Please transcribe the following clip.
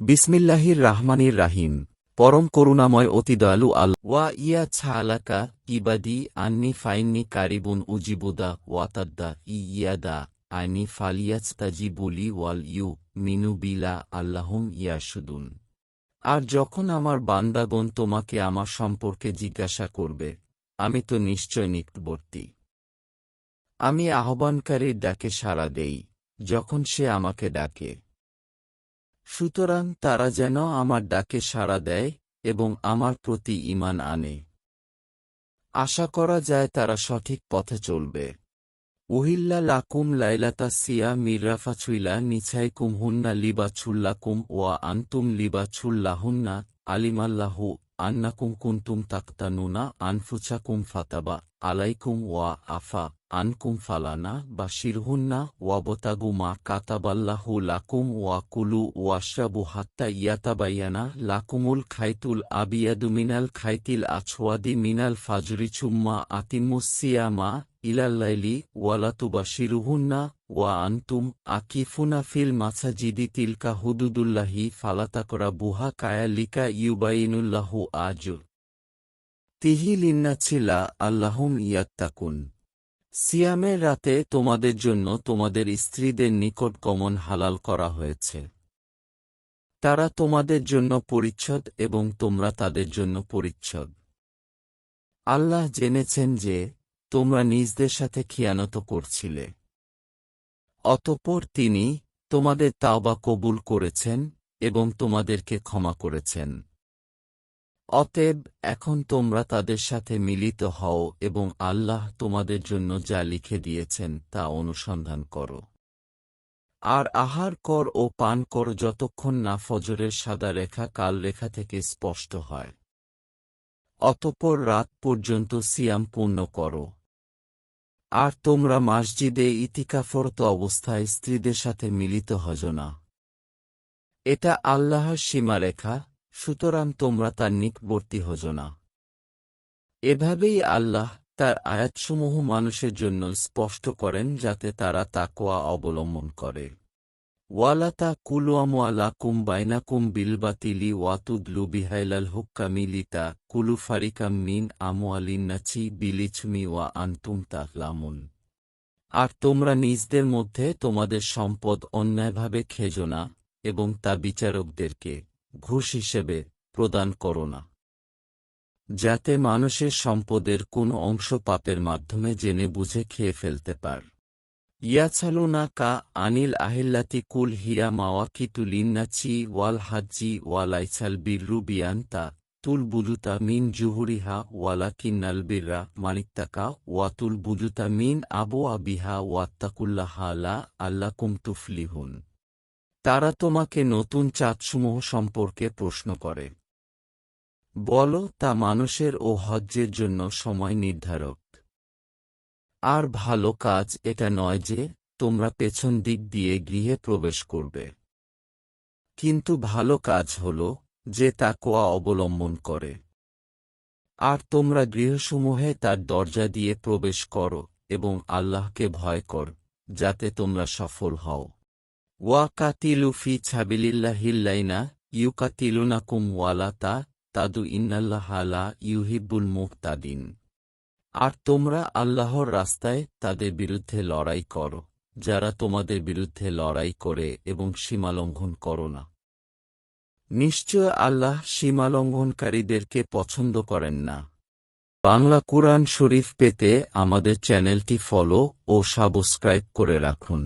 বিসমিল্লাহির রাহমানির রাহিম। পরম করুণাময় অতি দয়ালু আল ওয়া ইয়া ছালাকা ইবাদি আন্নি ফাইন্নি কারিবুন উজিবুদা ওয়াতাদ্দা ইয়াদা আইনি ফালিয়াস্তাজিবুলি ওয়াল ইউ মিনু বিলা আল্লাহুম ইয়াসুদুন আর যখন আমার বান্দাগণ তোমাকে আমার সম্পর্কে জিজ্ঞাসা করবে, আমি তো নিশ্চয় নিকটবর্তী। আমি আহ্বানকারীর ডাকে সাড়া দেই, যখন সে আমাকে ডাকে। সুতরাং তারা যেন আমার ডাকে সাড়া দেয় এবং আমার প্রতি ঈমান আনে। আশা করা যায় তারা সঠিক পথে চলবে। উহিল্লা লাকুম লাইলাতা সিয়া মির্রাফা ছুইলা নিছাইকুম হুন্না লিবা ছুল্লাকুম ওয়া আন্তুম লিবা ছুল্লাহুন্না আলিমাল্লাহু আন্নাকুম কুন্তুম তাক্তানুনা আনফুচাকুম ফাতাবা আলাইকুম ওয়া আফা। আনকুম ফালানা বা শিরহুন্না ওয়াবতাগু মা কাতাবাল্লাহু লাকুম ওয়া কুলু হাত্তা ইয়াতাবাইয়ানা লাকুমুল খাইতুল আবিয়াদু মিনাল খাইতিল আছোয়াদি মিনাল ফাজরি চুম্মা আতিমুসিয়ামা ইলাল্লাইলি ওয়ালাতুবা শিরুহুন্না ওয়া আন্তুম আকিফুনা ফিল মাসাজিদি তিলকা হুদুদুল্লাহি ফালাতাকরা বুহা কায়ালিকা ইউবাইনুল্লাহু আজু তিহি লিন্নাছিলা আল্লাহুম ইয়াত্তাকুন। সিয়ামের রাতে তোমাদের জন্য তোমাদের স্ত্রীদের নিকট গমন হালাল করা হয়েছে। তারা তোমাদের জন্য পরিচ্ছদ এবং তোমরা তাদের জন্য পরিচ্ছদ। আল্লাহ জেনেছেন যে তোমরা নিজদের সাথে খিয়ানত করছিলে। অতঃপর তিনি তোমাদের তাওবা কবুল করেছেন এবং তোমাদেরকে ক্ষমা করেছেন। অতএব এখন তোমরা তাদের সাথে মিলিত হও এবং আল্লাহ তোমাদের জন্য যা লিখে দিয়েছেন তা অনুসন্ধান করো। আর আহার কর ও পান কর যতক্ষণ না ফজরের সাদা রেখা কাল রেখা থেকে স্পষ্ট হয়। অতঃপর রাত পর্যন্ত সিয়াম পূর্ণ করো। আর তোমরা মসজিদে ইতিকাফরত অবস্থায় স্ত্রীদের সাথে মিলিত হজ না। এটা আল্লাহর সীমারেখা। সুতরাং তোমরা তার নিকটবর্তী হজ না। এভাবেই আল্লাহ তার আয়াতসমূহ মানুষের জন্য স্পষ্ট করেন যাতে তারা তাকোয়া অবলম্বন করে। ওয়ালাতা কুলুয়ামুয়ালাকুম বাইনাকুম বিলবাতিলি ওয়াতুদলু বিহাইলাল হুক্কামিলিতা কুলু ফারিকাম মিন আমোয়ালিন্নাচি বিলিছমি ওয়া আন্তুম তাহলামুন। আর তোমরা নিজদের মধ্যে তোমাদের সম্পদ অন্যায়ভাবে খেজো না এবং তা বিচারকদেরকে। ঘুষ হিসেবে প্রদান করো না। যাতে মানুষের সম্পদের কোন অংশ পাপের মাধ্যমে জেনে বুঝে খেয়ে ফেলতে পার। ইয়াছালুনা কা আনিল আহিল্লাতি কুল হিয়া মাওয়াকিতু লিন্নাচি ওয়াল হাজ্জি ওয়ালাইছাল বিররু বিয়ান্তা তুল বুজুতা মিন জুহুরিহা ওয়ালা কিন্নাল বিররা মানিত্তাকা ওয়াতুল বুজুতা মিন আবু আবিহা ওয়াত্তাকুল্লাহা লা আল্লাকুম তুফলিহুন। তারা তোমাকে নতুন চাঁদসমূহ সম্পর্কে প্রশ্ন করে। বল, তা মানুষের ও হজ্জের জন্য সময় নির্ধারক। আর ভালো কাজ এটা নয় যে, তোমরা পেছন দিক দিয়ে গৃহে প্রবেশ করবে। কিন্তু ভালো কাজ হল, যে তা কোয়া অবলম্বন করে। আর তোমরা গৃহসমূহে তার দরজা দিয়ে প্রবেশ করো এবং আল্লাহকে ভয় কর, যাতে তোমরা সফল হও। ওয়া কাতিলু ফি ছাবিলিল্লাহিল্লাইনা ইউকাতিলুনাকুম ওয়ালাতা তাদু ইন্নাল্লাহালা ইউহিব্বুল মুক্তাদিন আর তোমরা আল্লাহর রাস্তায় তাদের বিরুদ্ধে লড়াই করো, যারা তোমাদের বিরুদ্ধে লড়াই করে এবং সীমালঙ্ঘন করো না। নিশ্চয় আল্লাহ সীমালঙ্ঘনকারীদেরকে পছন্দ করেন না। বাংলা কুরআন শরীফ পেতে আমাদের চ্যানেলটি ফলো ও সাবস্ক্রাইব করে রাখুন।